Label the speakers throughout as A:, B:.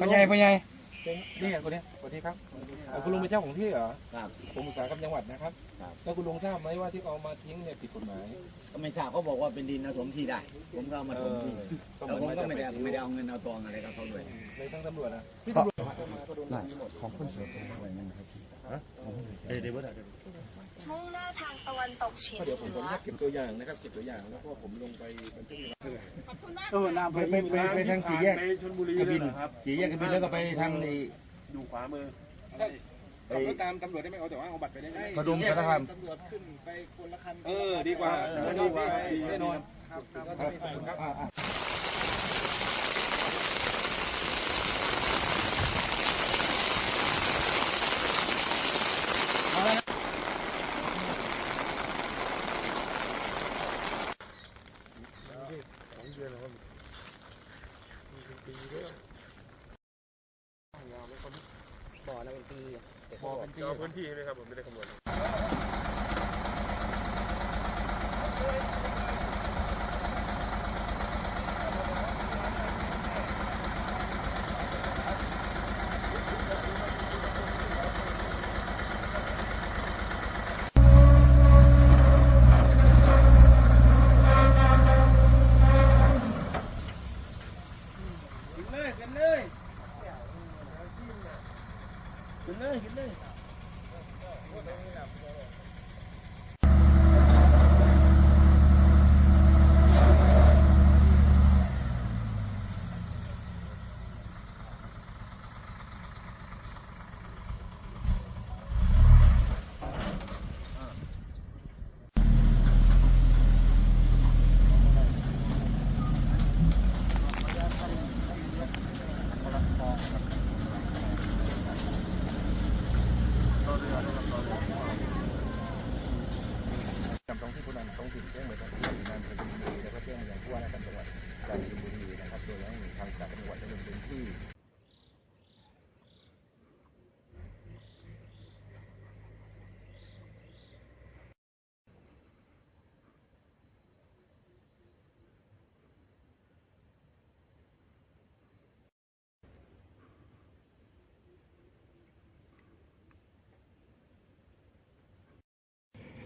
A: พ่อใหญ่พ่อใหญ่
B: นี่ไงคนนี้สวัสดีครับเอ่อคุณลุงเป็นเจ้าของที่เหรอ
C: ครับ
B: กรมอุตสาหกรรมจังหวัดนะครับ
C: ครับ
B: แล้วคุณลุงทราบไหมว่าที่เขาเอามาทิ้งเนี่ยผิดกฎหมาย
C: ก็ไม่ทราบเขาบอกว่าเป็นดินนะถมที่ได้ ผมก็เอามาถมที่
B: ก็เห
C: แล้ว
B: มือน
C: ผมก็
B: ว่าจะ
C: ไม่ได้
B: ป
C: ไม่ได้เอาเงินเอาทองอะไรกับเขาด้วย
B: เลยทั้งตำรวจนะที่ตำรวจมาก็โดนหมด
D: มุ่งหน้าทางตะวันตกเฉียง
B: ก็เดี๋ยวผม
D: เห
B: ขอ
D: นื
B: อนุ
D: อ
B: ญาตเก็บตัวอย่างนะครับเก็บตัวอย่างแล้วก็ผมลงไปบันทึก
A: เออน้ำไปไปไปไปทางสี่แยก
E: ไปชลบุรี
A: กระ
E: เล
A: บิ
E: ย
A: น
E: เหรอครับ
A: สี่แยกกระบินแล้วก็ไปทางใน
E: อยู่ขวามือ
B: ขับรถตามตำรวจได้ไหมเอาแต่ว่าเอาบัตรไปได้ไหม
A: กระดุมกระท
F: ตำรวจขึ้นไปคนละคัน
B: เออดีกว่า
E: เออ
B: ดีกว่า
E: ดี
B: แน่นอน
F: ครับครับ
B: ครับ
E: เอา พื้นที่ไหมครับผมไม่ได้ขโมย
F: เลยกันเลยกันเลยกันเลย
B: 너무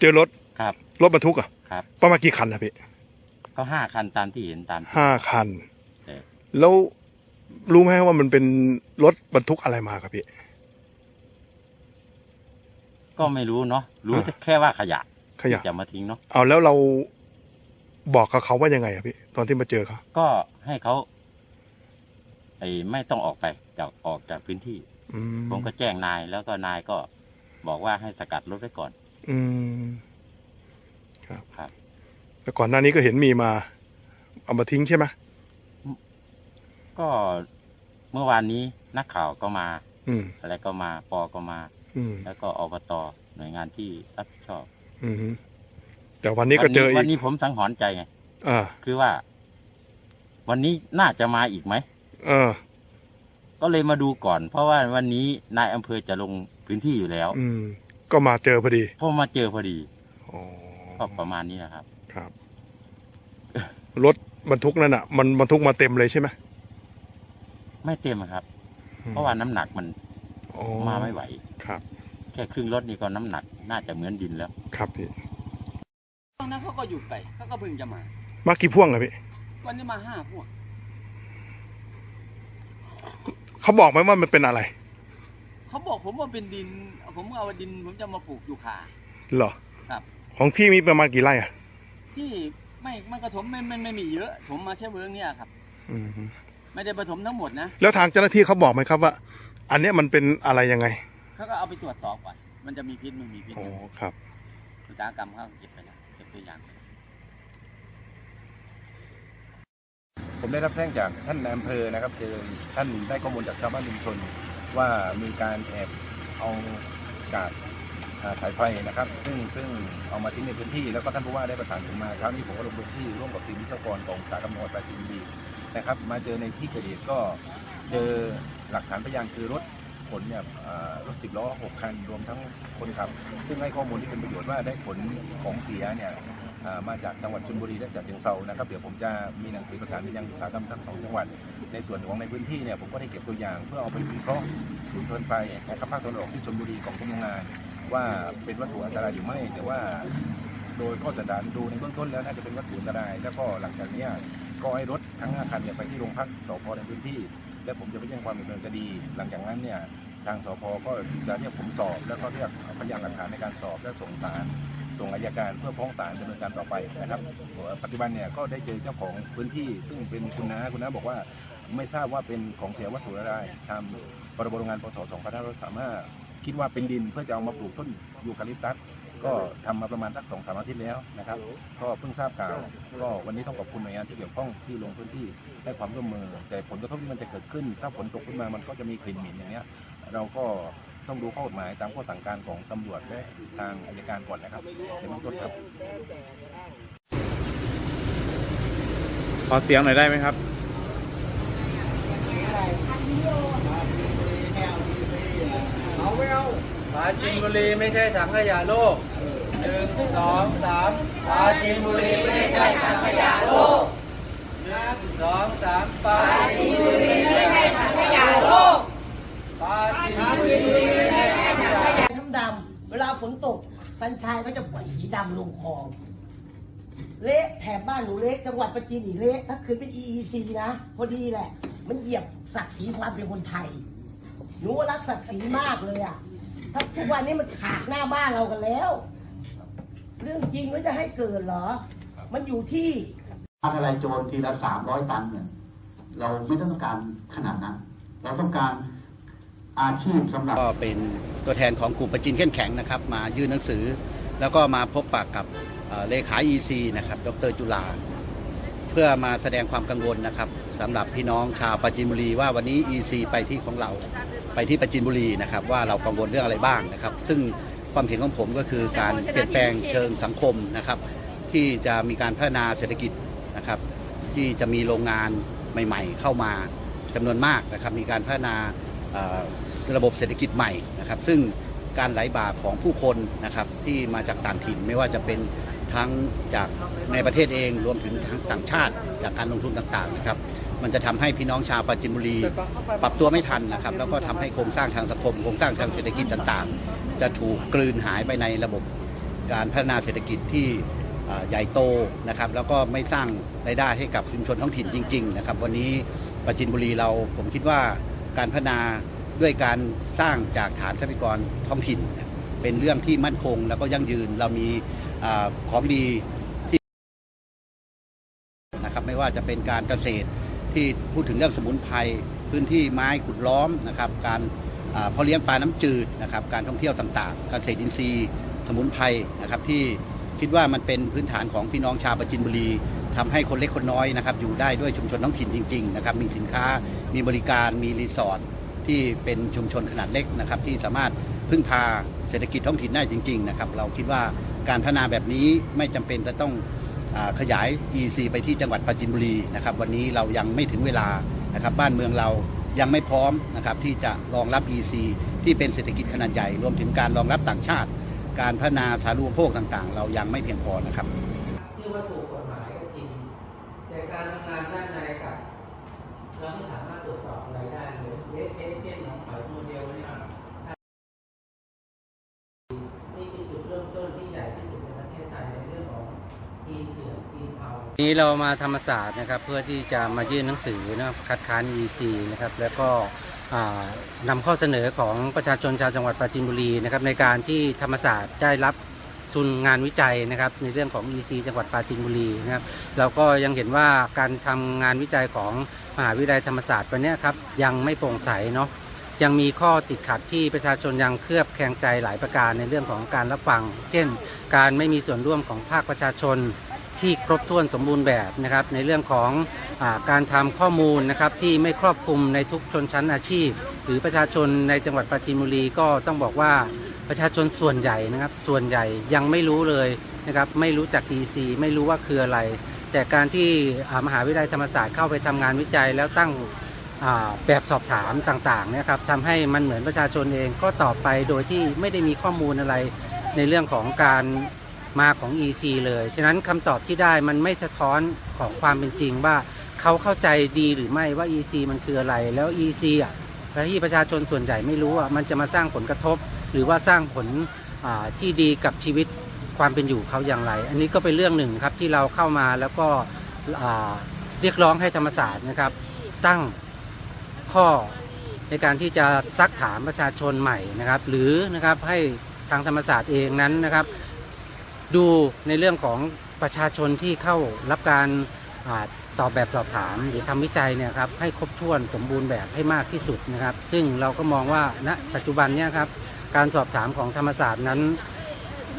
B: เจ
G: อรถ
H: ครับ
G: รถบรรทุกอะ
H: ครับ
G: ประมาณกี่คันนะพี่
H: ก็ห้าคันตามที่เห็นตาม
G: ห้าคัน
H: เออ
G: แล้วรู้ไหมว่ามันเป็นรถบรรทุกอะไรมาครับพี่
H: ก็ไม่รู้เนาะรู้
G: อ่า
H: แค่ว่าขยะ
G: ขยะ
H: ที่จะมาทิ้งเนาะ
G: เอาแล้วเราบอกกับเขาว่ายังไงอะพี่ตอนที่มาเจอเขา
H: ก็ให้เขาไอ้ไม่ต้องออกไปจากออกจากพื้นที่
G: อืม
H: ผมก็แจ้งนายแล้วก็นายก็บอกว่าให้สกัดรถไว้ก่อน
G: อืม ครับ
H: ครับ
G: แต่ก่อนหน้านี้ก็เห็นมีมา เอามาทิ้งใช่ไหม
H: ก็เมื่อวานนี้นักข่าวก็มา
G: อืม
H: อะไรก็มาปอก็มา
G: อืม
H: แล้วก็อบตหน่วยงานที่รับผิดชอบ
G: อืมแต่วันนี้ก็เจออี
H: วั
G: ก
H: นนี้ผมสังหรณ์ใจไง
G: อ่า
H: คือว่า วันนี้น่าจะมาอีกไหม
G: เออ
H: ก็เลยมาดูก่อน เพราะว่าวันนี้นายอำเภอจะลงพื้นที่อยู่แล้ว
G: อืม ก็มาเจอพอดี
H: พอมาเจอพอดี
G: อ๋อ
H: ก็ประมาณนี้นะครับ
G: ครับ รถบรรทุกนั่นอะ มันบรรทุกมาเต็มเลยใช่ไหม
H: ไม่เต็มครับ เพราะว่าน้ำหนักมัน
G: อ๋อ
H: มาไม่ไหว
G: ครับ
H: แค่ครึ่งรถนี่ก็น้ำหนักน่าจะเหมือนดินแล้ว
G: ครับพี่
C: ตอนนั้นเขาก็หยุดไปเขาก็เพิ่งจะมา
G: มากี่พ่วงอะพี่
C: วันนี้มาห้าพวก
G: เขาบอกไหมว่ามันเป็นอะไร
C: เขาบอกผมว่าเป็นดิน ผมเอาดินผมจะมาปลูกยูคา
G: เหรอ
C: ครับ
G: ของพี่มีประมาณกี่ไร่อะ
C: ที่ไม่มันกระถมไม่ไม่ไม่มีเยอะถมมาแค่เวิร์งเนี่ยครับ
G: อืม
C: ไม่ได้ผสมทั้งหมดนะ
G: แล้วทางเจ้าหน้าที่เขาบอกไหมครับว่า อันเนี้ยมันเป็นอะไรยังไง
C: เขาก็เอาไปตรวจสอบก่อน มันจะมีพิษไม่มีพิษ
G: อ๋อครับ
C: อุตสาหกรรมเขาเก็บไปแล้วเก็บตัวอย่าง
A: ผมได้รับแจ้งจากท่านนายอำเภอนะครับเจอท่านได้ข้อมูลจากชาวบ้านชุมชน ว่ามีการแอบเอากาดสายไฟนะครับ ซึ่งซึ่งเอามาทิ้งในพื้นที่แล้วก็ท่านผู้ว่าได้ประสานผมมาเช้านี้ผมก็ลงพื้นที่ร่วมกับทีมวิศวกรของสาหกรรมจังหวัดปราจีนบุรีนะครับ มาเจอในที่เกิดเหตุก็เจอหลักฐานพยานคือรถขนเนี่ยรถสิบล้อหกคันรวมทั้งคนขับ ซึ่งให้ข้อมูลที่เป็นประโยชน์ว่าได้ขนของเสียเนี่ย มาจากจังหวัดชลบุรีและจากเชียงเซานะครับเดี๋ยวผมจะมีหนังสือประสานไปยังอุตสาหกรรมทั้งสองจังหวัด ในส่วนของในพื้นที่เนี่ยผมก็ได้เก็บตัวอย่างเพื่อเอาไปวิเคราะห์ศูนย์เพลินไฟนะครับภาคตะวันออกที่ชลบุรีของกรมโรงงาน ว่าเป็นวัตถุอันตรายหรือไม่ แต่ว่าโดยข้อสันดานดูในเบื้องต้นแล้วน่าจะเป็นวัตถุอันตราย แล้วก็หลังจากนี้ก็ให้รถทั้ง5คันเนี่ยไปที่โรงพักสพในพื้นที่ และผมจะไปแจ้งความดำเนินคดี หลังจากนั้นเนี่ยทางสพก็จะเรียกผมสอบ แล้วก็เรียกพยานหลักฐานในการสอบและส่งสาร ส่งอายการเพื่อฟ้องศาลดำเนินการต่อไปนะครับปัจจุบันเนี่ยก็ได้เจอเจ้าของพื้นที่ซึ่งเป็นคุณน้าคุณน้าบอกว่าไม่ทราบว่าเป็นของเสียวัตถุอะไรทำพรบโรงงานพศ2535คิดว่าเป็นดินเพื่อจะเอามาปลูกต้นยูคาลิปตัสก็ทำมาประมาณสักสองสามอาทิตย์แล้วนะครับ ก็เพิ่งทราบข่าวก็วันนี้ต้องขอบคุณหน่วยงานที่เกี่ยวข้องที่ลงพื้นที่ให้ความร่วมมือ แต่ผลกระทบที่มันจะเกิดขึ้น ถ้าฝนตกขึ้นมามันก็จะมีกลิ่นเหม็นอย่างเงี้ย เราก็ต้องดูข้อกฎหมายตามข้อสั่งการของตำรวจและทางอัยการก่อนนะครับในเบื้องต้นครับ
G: ขอเสียงหน่อยได้ไหมครับ
F: เอาไม่เอา
C: ปราจีนบุรีไม่ใช่ถังขยะโลกหนึ่งสองสามปราจีนบุรีไม่ใช่ถังขยะโลกหนึ่งสองสามปราจีนบุรีไม่ใช่ถังขยะโลกปราจี ข่าย
I: น้ำดำเวลาฝนตกสันชายก็จะปล่อยสีดำลงคลอง เละแถบบ้านหนูเละจังหวัดประจีนอีเละถ้าคืนเป็น EEC นะพอดีแหละ มันเหยียบศักดิ์ศรีความเป็นคนไทยหนูรักศักดิ์ศรีมากเลยอะถ้าทุกวันนี้มันขาดหน้าบ้านเรากันแล้ว เรื่องจริงมันจะให้เกิดเหรอ มันอยู่ที่
J: อะไรโจรทีละสามร้อยตันเนี่ยเราไม่ต้องการขนาดนั้น เราต้องการ อาชีพสำหรับ
K: ก็เป็นตัวแทนของกลุ่มประจินเข้มแข็งนะครับ มายื่นหนังสือ แล้วก็มาพบปากกับเเลขา EC นะครับ ดรจุลา เพื่อมาแสดงความกังวลนะครับสำหรับพี่น้องชาวปราจินบุรีว่าวันนี้ EC ไปที่ของเราไปที่ปราจินบุรีนะครับ ว่าเรากังวลเรื่องอะไรบ้างนะครับ ซึ่งความเห็นของผมก็คือการเปลี่ยนแปลงเชิงสังคมนะครับ ที่จะมีการพัฒนาเศรษฐกิจนะครับ ที่จะมีโรงงานใหม่ ๆ เข้ามาจำนวนมากนะครับ มีการพัฒนา ระบบเศรษฐกิจใหม่นะครับ ซึ่งการไหลบ่าของผู้คนนะครับที่มาจากต่างถิ่นไม่ว่าจะเป็นทั้งจากในประเทศเองรวมถึงทั้งต่างชาติ จากการลงทุนต่างๆนะครับ มันจะทำให้พี่น้องชาวปราจินบุรี ปรับตัวไม่ทันนะครับ แล้วก็ทำให้โครงสร้างทางสังคมโครงสร้างทางเศรษฐกิจต่างๆ จะถูกกลืนหายไปในระบบการพัฒนาเศรษฐกิจที่ใหญ่โตนะครับ แล้วก็ไม่สร้างรายได้ให้กับชุมชนท้องถิ่นจริง ๆ นะครับ วันนี้ปราจินบุรีเราผมคิดว่าการพัฒนา ด้วยการสร้างจากฐานทรัพยากรท้องถิ่น เป็นเรื่องที่มั่นคงแล้วก็ยั่งยืนเรามีอของดีที่นะครับไม่ว่าจะเป็นการเกษตรที่พูดถึงเรื่องสมุนไพรพื้นที่ไม้ขุดล้อมนะครับการเพาะเลี้ยงปลาน้ำจืดนะครับการท่องเที่ยวต่างๆ การเกษตรอินทรีย์ สมุนไพรนะครับที่คิดว่ามันเป็นพื้นฐานของพี่น้องชาวประจินบุรีทำให้คนเล็กคนน้อยนะครับอยู่ได้ด้วยชุมชนท้องถิ่นจริงๆนะครับมีสินค้ามีบริการมีรีสอร์ท ที่เป็นชุมชนขนาดเล็กนะครับที่สามารถพึ่งพาเศรษฐกิจท้องถิ่นได้จริง ๆ นะครับ เราคิดว่าการพัฒนาแบบนี้ไม่จำเป็นจะต้องอขยาย EC ไปที่จังหวัดปราจินบุรีนะครับ วันนี้เรายังไม่ถึงเวลานะครับ บ้านเมืองเรายังไม่พร้อมนะครับที่จะรองรับ EC ที่เป็นเศรษฐกิจขนาดใหญ่ รวมถึงการรองรับต่างชาติ การพัฒนาสาธารณูปโภคต่างๆ เรายังไม่เพียงพอนะครับ
C: ที่ว่าถูกกฎหมายก็จริง แต่การทำงานด้านในกับ เราไม่สามารถตรวจสอบอะไรได้เลยเอเอเจนต์ของฝ่ายโมเดลเนี่ยนี่คือจุดเริ่มต้นที่ใหญ่ที่สุดในประเทศไทยในเรื่องของจีนเถื่อนจี นี้เรา
L: มาธรรมศาสตร์นะครับเพื่อที่จะมายื่นหนังสือนะครับคัดค้าน EC นะครับแล้วก็อ่านำข้อเสนอของประชาชนชาวจังหวัดปราจีนบุรีนะครับในการที่ธรรมศาสตร์ได้รับทุนงานวิจัยนะครับในเรื่องของ EC จังหวัดปราจีนบุรีนะครับเราก็ยังเห็นว่าการทำงานวิจัยของมหาวิทยาลัยธรรมศาสตร์วันนี้ครับยังไม่โปร่งใสเนาะยังมีข้อติดขัดที่ประชาชนยังเคลือบแคลงใจหลายประการในเรื่องของการรับฟัง เช่น การไม่มีส่วนร่วมของภาคประชาชน ที่ครบถ้วนสมบูรณ์แบบนะครับ ในเรื่องของอการทำข้อมูลนะครับที่ไม่ครอบคลุมในทุกชนชั้นอาชีพ หรือประชาชนในจังหวัดปราจีนบุรีก็ต้องบอกว่าประชาชนส่วนใหญ่นะครับ ส่วนใหญ่ยังไม่รู้เลยนะครับไม่รู้จัก DC ไม่รู้ว่าคืออะไร แต่การที่มหาวิทยาลัยธรรมศาสตร์เข้าไปทำงานวิจัยแล้วตั้งแบบสอบถามต่างๆนะครับทำให้มันเหมือนประชาชนเองก็ตอบไปโดยที่ไม่ได้มีข้อมูลอะไรในเรื่องของการ มาของ EC เลย ฉะนั้นคำตอบที่ได้มันไม่สะท้อนของความเป็นจริงว่าเขาเข้าใจดีหรือไม่ว่า EC มันคืออะไร แล้ว EC อะที่ประชาชนส่วนใหญ่ไม่รู้อะมันจะมาสร้างผลกระทบ หรือว่าสร้างผลที่ดีกับชีวิตความเป็นอยู่เขาอย่างไร อันนี้ก็เป็นเรื่องหนึ่งครับที่เราเข้ามาแล้วก็เรียกร้องให้ธรรมศาสตร์นะครับ ตั้งข้อในการที่จะซักถามประชาชนใหม่นะครับ หรือนะครับให้ทางธรรมศาสตร์เองนั้นนะครับ ดูในเรื่องของประชาชนที่เข้ารับการอตอบแบบสอบถามหรือทำวิจัยเนี่ยครับให้ครบถ้วนสมบูรณ์แบบให้มากที่สุดนะครับ ซึ่งเราก็มองว่าณปัจจุบันเนี่ยครับการสอบถามของธรรมศาสตร์นั้น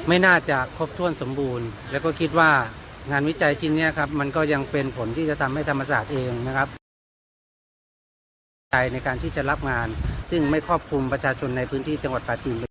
L: ไม่น่าจะครบถ้วนสมบูรณ์ แล้วก็คิดว่างานวิจัยชิ้นเนี้ยครับมันก็ยังเป็นผลที่จะทำให้ธรรมศาสตร์เองนะครับใจในการที่จะรับงาน ซึ่งไม่ครอบคลุมประชาชนในพื้นที่จังหวัดปราจีนบุรี